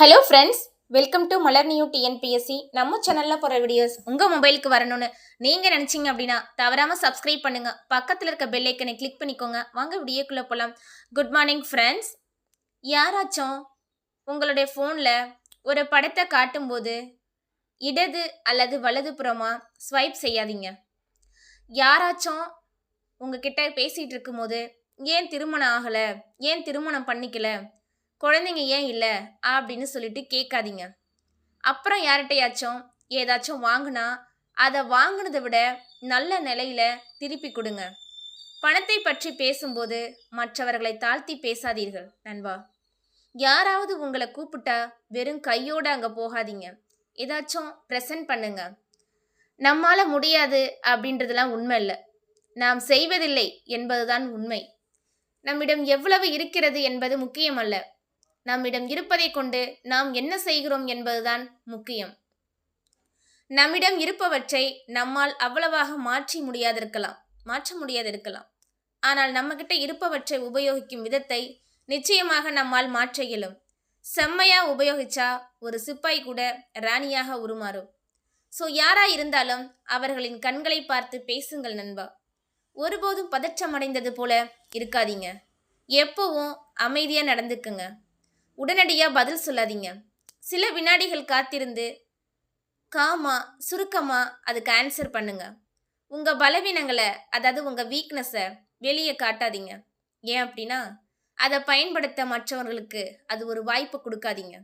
Hello friends welcome to Malar new TNPSC நம்ம சேனலில் போகிற வீடியோஸ் உங்கள் மொபைலுக்கு வரணும்னு நீங்கள் நினச்சிங்க அப்படின்னா தவறாமல் சப்ஸ்கிரைப் பண்ணுங்கள் பக்கத்தில் இருக்க பெல் ஐக்கனை கிளிக் பண்ணிக்கோங்க. வாங்க வீடியோக்குள்ளே போகலாம் குட் மார்னிங் ஃப்ரெண்ட்ஸ் யாராச்சும் உங்களுடைய ஃபோனில் ஒரு படத்தை காட்டும்போது இடது அல்லது வலது புறமாக ஸ்வைப் செய்யாதீங்க. யாராச்சும் உங்ககிட்ட பேசிகிட்டு இருக்கும்போது ஏன் திருமணம் ஆகலை? ஏன் திருமணம் பண்ணிக்கல? குழந்தைங்க ஏன் இல்லை? அப்படின்னு சொல்லிட்டு கேட்காதீங்க. அப்புறம் யார்கிட்டையாச்சும் ஏதாச்சும் வாங்கினா அதை வாங்கினதை விட நல்ல நிலையில திருப்பி கொடுங்க. பணத்தை பற்றி பேசும்போது மற்றவர்களை தாழ்த்தி பேசாதீர்கள் நண்பா. யாராவது உங்களை கூப்பிட்டா வெறும் கையோடு அங்கே போகாதீங்க. ஏதாச்சும் ப்ரெசன்ட் பண்ணுங்க. நம்மால் முடியாது அப்படின்றதெல்லாம் உண்மை இல்லை. நாம் செய்வதில்லை என்பதுதான் உண்மை. நம்மிடம் எவ்வளவு இருக்கிறது என்பது முக்கியமல்ல. நம்மிடம் இருப்பதை கொண்டு நாம் என்ன செய்கிறோம் என்பதுதான் முக்கியம். நம்மிடம் இருப்பவற்றை நம்மால் அவ்வளவாக மாற்றி முடியாதிருக்கலாம் மாற்ற முடியாதிருக்கலாம். ஆனால் நம்மகிட்ட இருப்பவற்றை உபயோகிக்கும் விதத்தை நிச்சயமாக நம்மால் மாற்ற இயலும். செம்மையா உபயோகிச்சா ஒரு சிப்பாய் கூட ராணியாக உருமாறும். ஸோ யாரா இருந்தாலும் அவர்களின் கண்களை பார்த்து பேசுங்கள் நண்பா. ஒருபோதும் பதற்றமடைந்தது போல இருக்காதீங்க. எப்பவும் அமைதியாக நடந்துக்குங்க. உடனடியாக பதில் சொல்லாதீங்க. சில வினாடிகள் காத்திருந்து காமா சுருக்கமாக அதுக்கு ஆன்சர் பண்ணுங்க. உங்கள் பலவீனங்களை அதாவது உங்கள் வீக்னஸை வெளியே காட்டாதீங்க. ஏன் அப்படின்னா அதை பயன்படுத்த மற்றவர்களுக்கு அது ஒரு வாய்ப்பு கொடுக்காதீங்க.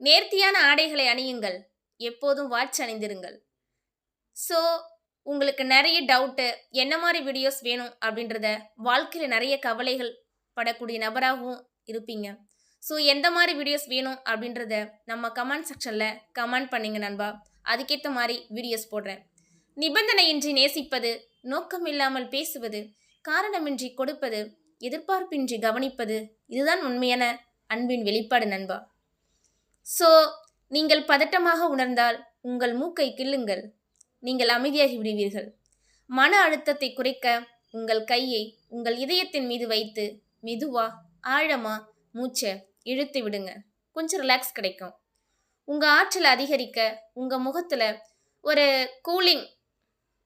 நேர்த்தியான ஆடைகளை அணியுங்கள். எப்போதும் வாட்ச் அணிந்திருங்கள். ஸோ உங்களுக்கு நிறைய டவுட்டு என்ன மாதிரி வீடியோஸ் வேணும் அப்படின்றத வாழ்க்கையில் நிறைய கவலைகள் படக்கூடிய நபராகவும் இருப்பீங்க. ஸோ எந்த மாதிரி வீடியோஸ் வேணும் அப்படின்றத நம்ம கமெண்ட் செக்ஷனில் கமெண்ட் பண்ணுங்க நண்பா. அதுக்கேற்ற மாதிரி வீடியோஸ் போடுறேன். நிபந்தனையின்றி நேசிப்பது நோக்கமில்லாமல் பேசுவது காரணமின்றி கொடுப்பது எதிர்பார்ப்பின்றி கவனிப்பது இதுதான் உண்மையான அன்பின் வெளிப்பாடு நண்பா. ஸோ நீங்கள் பதட்டமாக உணர்ந்தால் உங்கள் மூக்கை கிள்ளுங்கள். நீங்கள் அமைதியாகி விடுவீர்கள். மன அழுத்தத்தை குறைக்க உங்கள் கையை உங்கள் இதயத்தின் மீது வைத்து மெதுவா ஆழமா மூச்சை இழுத்து விடுங்க. கொஞ்சம் ரிலாக்ஸ் கிடைக்கும். உங்கள் ஆற்றலை அதிகரிக்க உங்கள் முகத்தில் ஒரு கூலிங்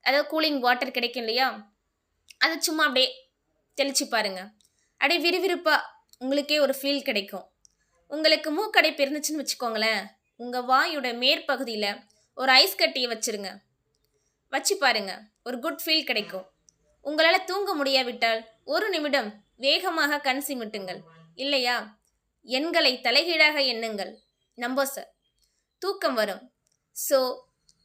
அதாவது கூலிங் வாட்டர் கிடைக்கும் இல்லையா? அதை சும்மா அப்படியே தெளிச்சு பாருங்க. அப்படியே விறுவிறுப்பாக உங்களுக்கே ஒரு ஃபீல் கிடைக்கும். உங்களுக்கு மூக்கடைப்பு இருந்துச்சுன்னு வச்சுக்கோங்களேன். உங்கள் வாயோட மேற்பகுதியில் ஒரு ஐஸ் கட்டியை வச்சுருங்க. வச்சு பாருங்க. ஒரு குட் ஃபீல் கிடைக்கும். உங்களால் தூங்க முடியாவிட்டால் ஒரு நிமிடம் வேகமாக கண் சிமிட்டுங்கள். இல்லையா? எண்களை தலைகீழாக எண்ணுங்கள். நம்போ சார் தூக்கம் வரும். ஸோ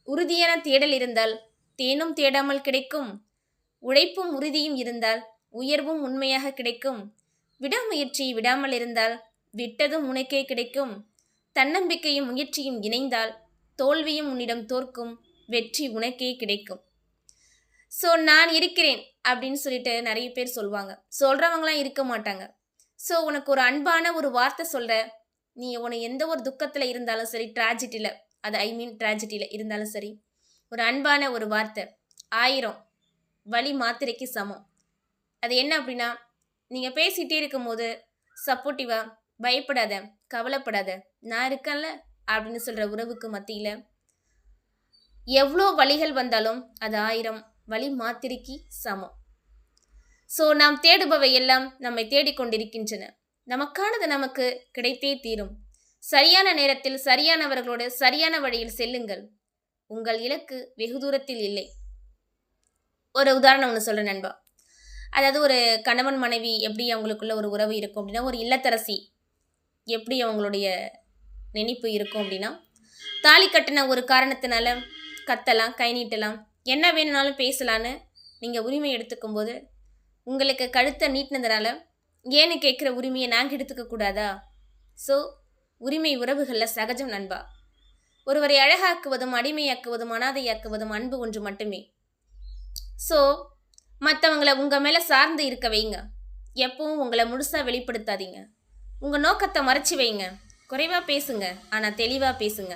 உறுதியான தேடல் இருந்தால் தேனும் தேடாமல் கிடைக்கும். உழைப்பும் உறுதியும் இருந்தால் உயர்வும் உண்மையாக கிடைக்கும். விடாமுயற்சி விடாமல் இருந்தால் விட்டதும் உனக்கே கிடைக்கும். தன்னம்பிக்கையும் முயற்சியும் இணைந்தால் தோல்வியும் உன்னிடம் தோற்கும். வெற்றி உனக்கே கிடைக்கும். ஸோ நான் இருக்கிறேன் அப்படின்னு சொல்லிட்டு நிறைய பேர் சொல்லுவாங்க. சொல்கிறவங்களாம் இருக்க மாட்டாங்க. ஸோ உனக்கு ஒரு அன்பான ஒரு வார்த்தை சொல்கிற நீ உன எந்த ஒரு துக்கத்தில் இருந்தாலும் சரி ட்ராஜடியில் அது ஐ மீன் ட்ராஜடியில் இருந்தாலும் சரி ஒரு அன்பான ஒரு வார்த்தை. ஆயிரம் வழி மாத்திரைக்கு சமம். அது என்ன அப்படின்னா நீங்கள் பேசிகிட்டே இருக்கும்போது சப்போர்ட்டிவாக பயப்படாத கவலைப்படாத நான் இருக்கேன்ல அப்படின்னு சொல்கிற உறவுக்கு மத்தியில் எவ்வளோ வழிகள் வந்தாலும் அது ஆயிரம் வழி மாத்திரைக்கு சமம். ஸோ நாம் தேடுபவை எல்லாம் நம்மை தேடிக்கொண்டிருக்கின்றன. நமக்கானது நமக்கு கிடைத்தே தீரும். சரியான நேரத்தில் சரியானவர்களோடு சரியான வழியில் செல்லுங்கள். உங்கள் இலக்கு வெகு தூரத்தில் இல்லை. ஒரு உதாரணம் ஒன்று சொல்கிறேன் நண்பா. அதாவது ஒரு கணவன் மனைவி எப்படி அவங்களுக்குள்ள ஒரு உறவு இருக்கும் அப்படின்னா ஒரு இல்லத்தரசி எப்படி அவங்களுடைய நினைப்பு இருக்கும் அப்படின்னா தாலி கட்டின ஒரு காரணத்தினால கத்தலாம் கை நீட்டலாம் என்ன வேணும்னாலும் பேசலான்னு நீங்கள் உரிமை எடுத்துக்கும் போது உங்களுக்கு கழுத்தை நீட்டினதுனால ஏன்னு கேட்குற உரிமையை நாங்கள் எடுத்துக்க கூடாதா? ஸோ உரிமை உறவுகளில் சகஜம் நண்பா. ஒருவரை அழகாக்குவதும் அடிமையாக்குவதும் அனாதையாக்குவதும் அன்பு ஒன்று மட்டுமே. ஸோ மற்றவங்களை உங்கள் மேலே சார்ந்து இருக்க வைங்க. எப்பவும் உங்களை முழுசாக வெளிப்படுத்தாதீங்க. உங்கள் நோக்கத்தை மறைச்சி வைங்க. குறைவாக பேசுங்க ஆனால் தெளிவாக பேசுங்க.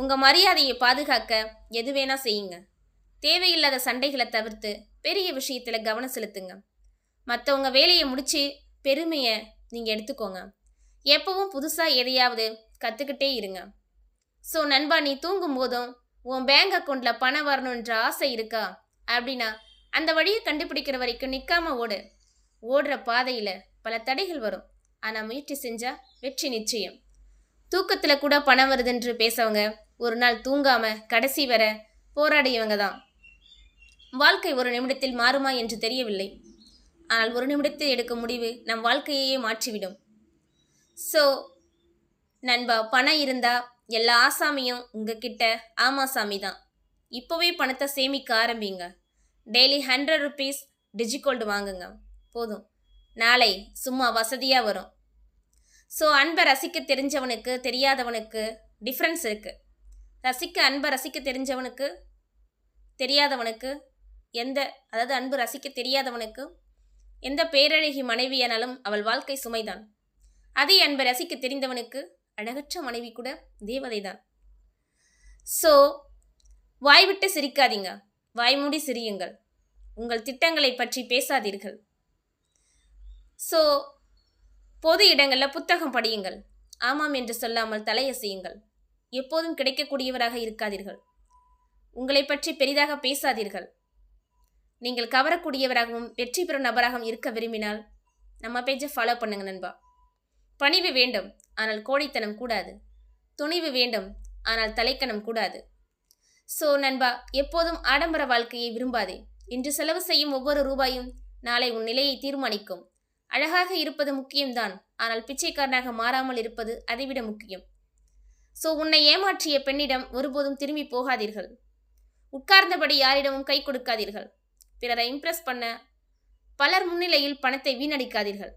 உங்கள் மரியாதையை பாதுகாக்க எது வேணால் செய்யுங்க. தேவையில்லாத சண்டைகளை தவிர்த்து பெரிய விஷயத்தில் கவனம் செலுத்துங்க. மற்றவங்க வேலையை முடித்து பெருமையை நீங்கள் எடுத்துக்கோங்க. எப்பவும் புதுசாக எதையாவது கற்றுக்கிட்டே இருங்க. ஸோ நண்பா நீ தூங்கும் போதும் உன் பேங்க் அக்கௌண்ட்டில் பணம் வரணுன்ற ஆசை இருக்கா? அப்படின்னா அந்த வழியை கண்டுபிடிக்கிற வரைக்கும் நிற்காம ஓடு. ஓடுற பாதையில் பல தடைகள் வரும். ஆனால் முயற்சி செஞ்சால் வெற்றி நிச்சயம். தூக்கத்தில் கூட பணம் வருதுன்று பேசவங்க ஒரு நாள் தூங்காமல் கடைசி வர போராடியவங்க தான். வாழ்க்கை ஒரு நிமிடத்தில் மாறுமா என்று தெரியவில்லை. ஆனால் ஒரு நிமிடத்தில் எடுக்கும் முடிவு நம் வாழ்க்கையையே மாற்றிவிடும். ஸோ நண்பா பணம் இருந்தால் எல்லா ஆசாமியும் உங்ககிட்ட ஆமா சாமி தான். இப்போவே பணத்தை சேமிக்க ஆரம்பிங்க. டெய்லி ஹண்ட்ரட் ருபீஸ் டிஜிகோல்டு வாங்குங்க. போதும். நாளை சும்மா வசதியாக வரும். ஸோ அன்பை ரசிக்க தெரிஞ்சவனுக்கு தெரியாதவனுக்கு டிஃப்ரென்ஸ் இருக்குது ரசிக்க அன்பை ரசிக்க தெரிஞ்சவனுக்கு தெரியாதவனுக்கு எந்த அதாவது அன்பு ரசிக்க தெரியாதவனுக்கு எந்த பேரழகி மனைவியானாலும் அவள் வாழ்க்கை சுமைதான். அதை அன்பை ரசிக்க தெரிந்தவனுக்கு அழகற்ற மனைவி கூட தேவதைதான். ஸோ வாய்விட்டு சிரிக்காதீங்க. வாய்மூடி சிரியுங்கள். உங்கள் திட்டங்களை பற்றி பேசாதீர்கள். ஸோ பொது இடங்களில் புத்தகம் படியுங்கள். ஆமாம் என்று சொல்லாமல் தலையசையுங்கள். எப்போதும் கிடைக்கக்கூடியவராக இருக்காதீர்கள். உங்களை பற்றி பெரிதாக பேசாதீர்கள். நீங்கள் கவரக்கூடியவராகவும் வெற்றி பெறும் நபராகவும் இருக்க விரும்பினால் நம்ம பேஜை ஃபாலோ பண்ணுங்க நண்பா. பணிவு வேண்டும் ஆனால் கோடைத்தனம் கூடாது. துணிவு வேண்டும் ஆனால் தலைக்கணம் கூடாது. ஸோ நண்பா எப்போதும் ஆடம்பர வாழ்க்கையை விரும்பாதே. இன்று செலவு செய்யும் ஒவ்வொரு ரூபாயும் நாளை உன் நிலையை தீர்மானிக்கும். அழகாக இருப்பது முக்கியம்தான் ஆனால் பிச்சைக்காரனாக மாறாமல் இருப்பது அதைவிட முக்கியம். ஸோ உன்னை ஏமாற்றிய பெண்ணிடம் ஒருபோதும் திரும்பி போகாதீர்கள். உட்கார்ந்தபடி யாரிடமும் கை கொடுக்காதீர்கள். பிறரை இம்ப்ரெஸ் பண்ண பலர் முன்னிலையில் பணத்தை வீணடிக்காதீர்கள்.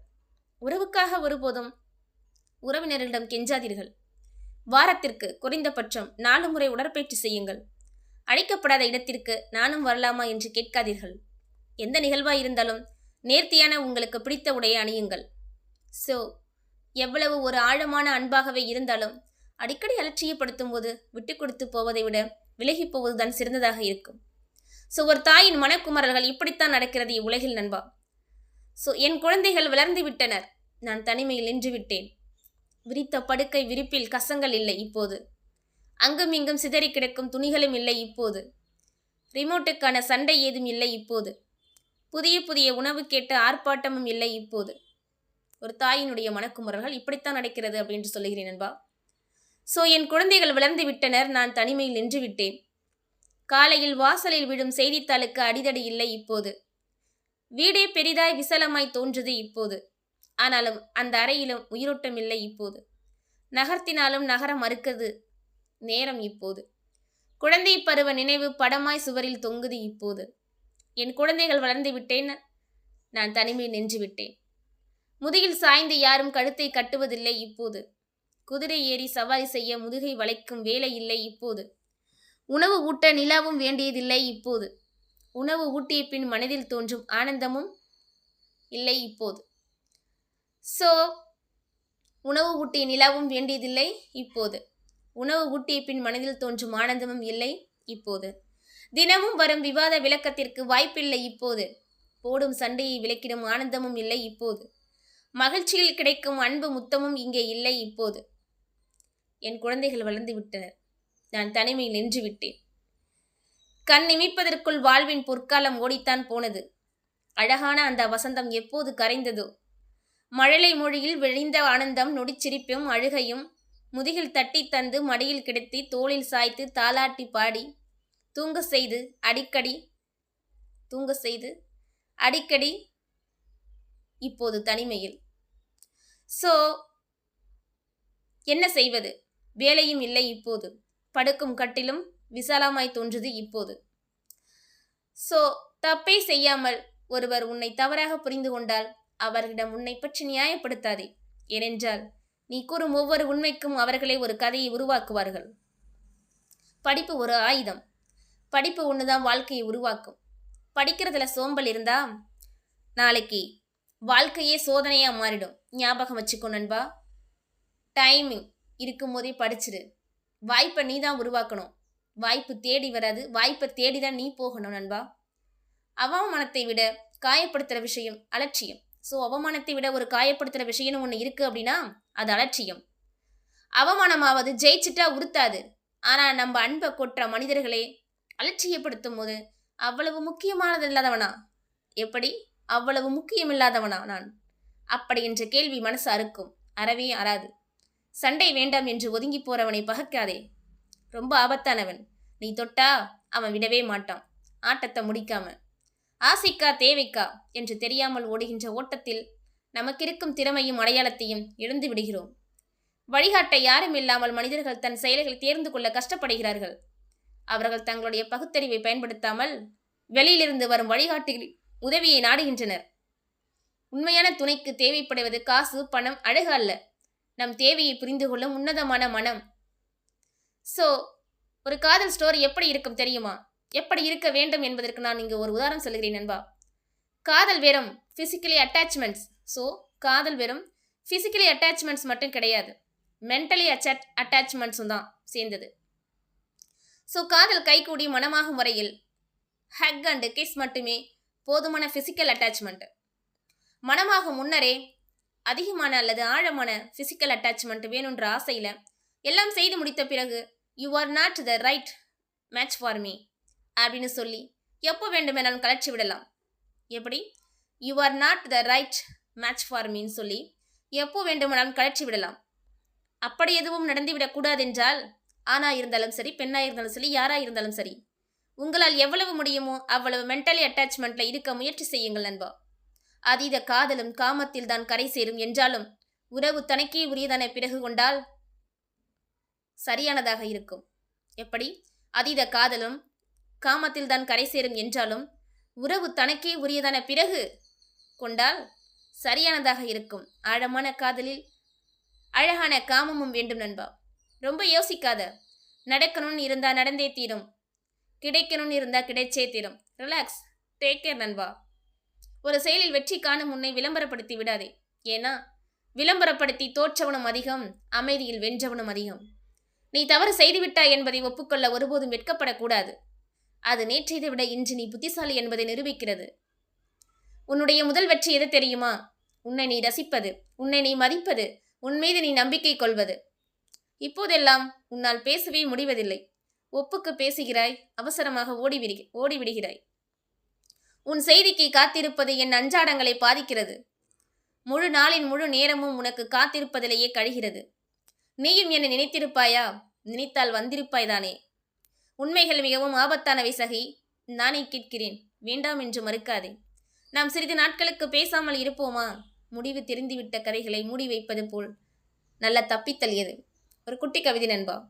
உறவுக்காக ஒருபோதும் உறவினர்களிடம் கெஞ்சாதீர்கள். வாரத்திற்கு குறைந்தபட்சம் நாலு முறை உடற்பயிற்சி செய்யுங்கள். அழைக்கப்படாத இடத்திற்கு நானும் வரலாமா என்று கேட்காதீர்கள். எந்த நிகழ்வாக இருந்தாலும் நேர்த்தியான உங்களுக்கு பிடித்த உடையை அணியுங்கள். ஸோ எவ்வளவு ஒரு ஆழமான அன்பாகவே இருந்தாலும் அடிக்கடி அலட்சியப்படுத்தும் போது விட்டு கொடுத்து போவதை விட விலகி போவதுதான் சிறந்ததாக இருக்கும். ஸோ ஒரு தாயின் மனக்குமரல்கள் இப்படித்தான் நடக்கிறது இவ்வுலகில் நண்பா. ஸோ என் குழந்தைகள் வளர்ந்து விட்டனர். நான் தனிமையில் நின்று விட்டேன். விரித்த படுக்கை விரிப்பில் கசங்கள் இல்லை இப்போது. அங்கும் இங்கும் சிதறி கிடக்கும் துணிகளும் இல்லை இப்போது. ரிமோட்டுக்கான சண்டை ஏதும் இல்லை இப்போது. புதிய புதிய உணவு கேட்ட ஆர்ப்பாட்டமும் இல்லை இப்போது. ஒரு தாயினுடைய மனக்குமுறல்கள் இப்படித்தான் நடக்கிறது அப்படின்னு சொல்லுகிறேன் நண்பா. ஸோ என் குழந்தைகள் வளர்ந்து விட்டனர். நான் தனிமையில் நின்று விட்டேன். காலையில் வாசலில் விழும் செய்தித்தாளுக்கு அடிதடி இல்லை இப்போது. வீடே பெரிதாய் விசலமாய் தோன்றுது இப்போது. ஆனாலும் அந்த அறையிலும் உயிரோட்டம் இல்லை இப்போது. நகர்த்தினாலும் நகர மறுக்குது நேரம் இப்போது. குழந்தை பருவ நினைவு படமாய் சுவரில் தொங்குது இப்போது. என் குழந்தைகள் வளர்ந்து விட்டேன் நான் தனிமை நின்று விட்டேன். முதுகில் சாய்ந்து யாரும் கழுத்தை கட்டுவதில்லை இப்போது. குதிரை ஏறி சவாரி செய்ய முதுகை வளைக்கும் வேலை இல்லை இப்போது. உணவு ஊட்ட நிலாவும் வேண்டியதில்லை இப்போது. உணவு ஊட்டிய பின் மனதில் தோன்றும் ஆனந்தமும் இல்லை இப்போது. ஸோ உணவு ஊட்டிய நிலாவும் வேண்டியதில்லை இப்போது. உணவு ஊட்டிய பின் மனதில் தோன்றும் ஆனந்தமும் இல்லை இப்போது. தினமும் வரும் விவாத விளக்கத்திற்கு வாய்ப்பில்லை இப்போது. போடும் சண்டையை விளக்கிடும் ஆனந்தமும் இல்லை இப்போது. மகிழ்ச்சியில் கிடைக்கும் அன்பு முத்தமும் இங்கே இல்லை இப்போது. என் குழந்தைகள் வளர்ந்து விட்டனர். நான் தனிமையில் நின்று விட்டேன் கண் நிமிப்பதற்குள் வாழ்வின் பொற்காலம் ஓடித்தான் போனது. அழகான அந்த வசந்தம் எப்போது கரைந்ததோ? மழலை மொழியில் விழிந்த ஆனந்தம் நொடிச்சிரிப்பும் அழுகையும் முதுகில் தட்டி தந்து மடியில் கிடத்தி தோளில் சாய்த்து தாளாட்டி பாடி தூங்க செய்து அடிக்கடி தூங்க செய்து அடிக்கடி இப்போது தனிமையில். ஸோ என்ன செய்வது? வேலையும் இல்லை இப்போது. படுக்கும் கட்டிலும் விசாலமாய் தோன்றுது இப்போது. ஸோ தப்பே செய்யாமல் ஒருவர் உன்னை தவறாக புரிந்து கொண்டால் அவர்களிடம் உன்னை பற்றி நியாயப்படுத்தாதே. ஏனென்றால் நீ கூறும் ஒவ்வொரு உண்மைக்கும் அவர்களே ஒரு கதையை உருவாக்குவார்கள். படிப்பு ஒரு ஆயுதம். படிப்பு ஒன்று தான் வாழ்க்கையை உருவாக்கும். படிக்கிறதுல சோம்பல் இருந்தா நாளைக்கு வாழ்க்கையே சோதனையாக மாறிடும். ஞாபகம் வச்சுக்கோ நண்பா. டைமிங் இருக்கும் போதே படிச்சிரு. வாய்ப்பை நீ தான் உருவாக்கணும். வாய்ப்பு தேடி வராது. வாய்ப்பை தேடி தான் நீ போகணும் நண்பா. அவமானத்தை விட காயப்படுத்துகிற விஷயம் அலட்சியம். ஸோ அவமானத்தை விட ஒரு காயப்படுத்துகிற விஷயம்னு ஒன்று இருக்குது அப்படின்னா அது அலட்சியம். அவமானமாவது ஜெயிச்சிட்டா உறுத்தாது. ஆனால் நம்ம அன்பை கொட்டுற மனிதர்களே அலட்சியப்படுத்தும் போது அவ்வளவு முக்கியமானது இல்லாதவனா? எப்படி? அவ்வளவு முக்கியமில்லாதவனா நான்? அப்படி என்ற கேள்வி மனசு அறுக்கும். அறவே அறாது. சண்டை வேண்டாம் என்று ஒதுங்கி போறவனை பகக்காதே. ரொம்ப ஆபத்தானவன். நீ தொட்டா அவன் விடவே மாட்டான். ஆட்டத்தை முடிக்காம. ஆசைக்கா தேவைக்கா என்று தெரியாமல் ஓடுகின்ற ஓட்டத்தில் நமக்கிருக்கும் திறமையும் அடையாளத்தையும் இழந்து விடுகிறோம். வழிகாட்ட யாரும் இல்லாமல் மனிதர்கள் தன் செயல்களை தேர்ந்து கொள்ள கஷ்டப்படுகிறார்கள். அவர்கள் தங்களுடைய பகுத்தறிவை பயன்படுத்தாமல் வெளியிலிருந்து வரும் வழிகாட்டுகளில் உதவியை நாடுகின்றனர். உண்மையான துணைக்கு தேவைப்படுவது காசு பணம் அழகு அல்ல. நம் தேவையை புரிந்து கொள்ளும் உன்னதமான மனம். ஸோ ஒரு காதல் ஸ்டோரி எப்படி இருக்கும் தெரியுமா? எப்படி இருக்க வேண்டும் என்பதற்கு நான் இங்கே ஒரு உதாரணம் சொல்கிறேன் நண்பா. காதல் வெறும் ஃபிசிக்கலி அட்டாச்மெண்ட்ஸ் ஸோ காதல் வெறும் ஃபிசிக்கலி அட்டாச்மெண்ட்ஸ் மட்டும் கிடையாது. மென்டலி அச்சாட் அட்டாச்மெண்ட்ஸும் தான் சேர்ந்தது. ஸோ காதல் கைகூடி மனமாகும் முறையில் ஹக் அண்ட் கிஸ் மட்டுமே போதுமான ஃபிசிக்கல் அட்டாச்மெண்ட் மனமாகும் முன்னரே அதிகமான அல்லது ஆழமான ஃபிசிக்கல் அட்டாச்மெண்ட் வேணுன்ற ஆசையில் எல்லாம் செய்து முடித்த பிறகு you are not the right match for me அப்படின்னு சொல்லி எப்போ வேண்டுமென்றாலும் கலற்றி விடலாம். எப்படி? You are not the right match for மீன்னு சொல்லி எப்போ வேண்டுமானாலும் கலற்றி விடலாம். அப்படி எதுவும் நடந்துவிடக்கூடாது என்றால் ஆணாக இருந்தாலும் சரி பெண்ணாக இருந்தாலும் சரி யாராக இருந்தாலும் சரி உங்களால் எவ்வளவு முடியுமோ அவ்வளவு மென்டலி அட்டாச்மெண்ட்டில் இருக்க முயற்சி செய்யுங்கள் நண்பா. அதீத காதலும் காமத்தில் தான் கரை சேரும் என்றாலும் உறவு தனக்கே உரியதான பிறகு கொண்டால் சரியானதாக இருக்கும். எப்படி? அதீத காதலும் காமத்தில் தான் கரை சேரும் என்றாலும் உறவு தனக்கே உரியதான பிறகு கொண்டால் சரியானதாக இருக்கும். ஆழமான காதலில் அழகான காமமும் வேண்டும் நண்பா. ரொம்ப யோசிக்காத. நடக்கணும்னு இருந்தால் நடந்தே தீரும். கிடைக்கணும்னு இருந்தால் கிடைச்சே தீரும். ரிலாக்ஸ் டேக் கேர் நண்பா. ஒரு செயலில் வெற்றி காணும் முன்னை விளம்பரப்படுத்தி விடாதே. ஏன்னா விளம்பரப்படுத்தி தோற்றவனும் அதிகம் அமைதியில் வென்றவனும் அதிகம். நீ தவறு செய்துவிட்டாய் என்பதை ஒப்புக்கொள்ள ஒருபோதும் வெட்கப்படக்கூடாது. அது நேற்றையதை விட இன்று நீ புத்திசாலி என்பதை நிரூபிக்கிறது. உன்னுடைய முதல் வெற்றி எது தெரியுமா? உன்னை நீ ரசிப்பது உன்னை நீ மதிப்பது உன் மீது நீ நம்பிக்கை கொள்வது. இப்போதெல்லாம் உன்னால் பேசவே முடிவதில்லை. ஒப்புக்கு பேசுகிறாய் அவசரமாக ஓடிவிடு ஓடிவிடுகிறாய். உன் செய்திக்கு காத்திருப்பது என் அன்றாடங்களை பாதிக்கிறது. முழு நாளின் முழு நேரமும் உனக்கு காத்திருப்பதிலேயே கழிகிறது. நீயும் என்னை நினைத்திருப்பாயா? நினைத்தால் வந்திருப்பாய்தானே. உண்மைகள் மிகவும் ஆபத்தானவை சகி நானே கேட்கிறேன். வேண்டாம் என்று மறுக்காதே. நாம் சிறிது நாட்களுக்கு பேசாமல் இருப்போமா? முடிவு தெரிந்துவிட்ட கதைகளை மூடி வைப்பது போல். நல்ல தப்பித்தள்ளியது ஒரு குட்டி கவிதை நண்பா.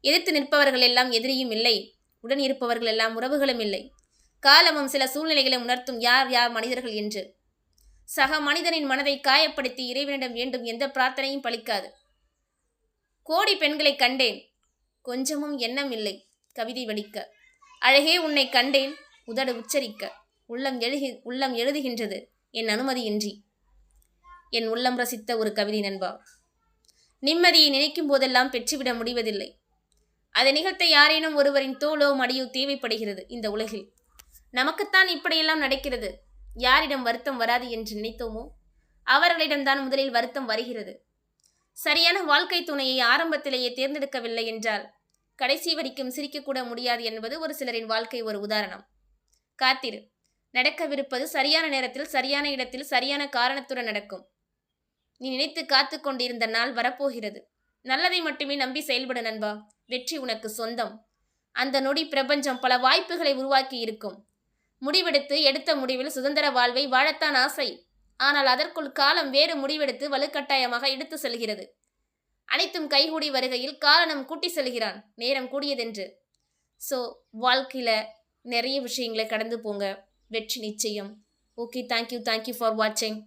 எதிர்த்து நிற்பவர்கள் எல்லாம் எதிரியும் இல்லை. உடன் இருப்பவர்கள் எல்லாம் உறவுகளும் இல்லை. காலமும் சில சூழ்நிலைகளை உணர்த்தும் யார் யார் மனிதர்கள் என்று. சக மனிதனின் மனதை காயப்படுத்தி இறைவனிடம் வேண்டும் எந்த பிரார்த்தனையும் பலிக்காது. கோடி பெண்களை கண்டேன் கொஞ்சமும் எண்ணம் இல்லை கவிதை வடிக்க. அழகே உன்னை கண்டேன் உதடு உச்சரிக்க. உள்ளம் எழுகி உள்ளம் எழுதுகின்றது என் அனுமதியின்றி என் உள்ளம் ரசித்த ஒரு கவிதை நண்பா. நிம்மதியை நினைக்கும் போதெல்லாம் பெற்றுவிட முடிவதில்லை. அதை நிகழ்த்த யாரேனும் ஒருவரின் தோளோ மடியோ தேவைப்படுகிறது இந்த உலகில். நமக்குத்தான் இப்படியெல்லாம் நடக்கிறது. யாரிடம் வருத்தம் வராது என்று நினைத்தோமோ? அவர்களிடம்தான் முதலில் வருத்தம் வருகிறது. சரியான வாழ்க்கை துணையை ஆரம்பத்திலேயே தேர்ந்தெடுக்கவில்லை என்றால் கடைசி வரைக்கும் சிரிக்கக்கூட முடியாது என்பது ஒரு சிலரின் வாழ்க்கை ஒரு உதாரணம். காத்திரு. நடக்கவிருப்பது சரியான நேரத்தில் சரியான இடத்தில் சரியான காரணத்துடன் நடக்கும். நீ நினைத்து காத்து கொண்டிருந்த நாள் வரப்போகிறது. நல்லதை மட்டுமே நம்பி செயல்பட நண்பா. வெற்றி உனக்கு சொந்தம். அந்த நொடி பிரபஞ்சம் பல வாய்ப்புகளை உருவாக்கி இருக்கும். முடிவெடுத்து எடுத்த முடிவில் சுதந்திர வாழ்வை வாழத்தான் ஆசை. ஆனால் அதற்குள் காலம் வேறு முடிவெடுத்து வலுக்கட்டாயமாக எடுத்து செல்கிறது. அனைத்தும் கைகூடி வருகையில் காரணம் கூட்டி செல்கிறான். நேரம் கூடியதென்று. ஸோ வாழ்க்கையில் நிறைய விஷயங்களை கடந்து போங்க. வெற்றி நிச்சயம். ஓகே தேங்க்யூ தேங்க்யூ ஃபார் வாட்சிங்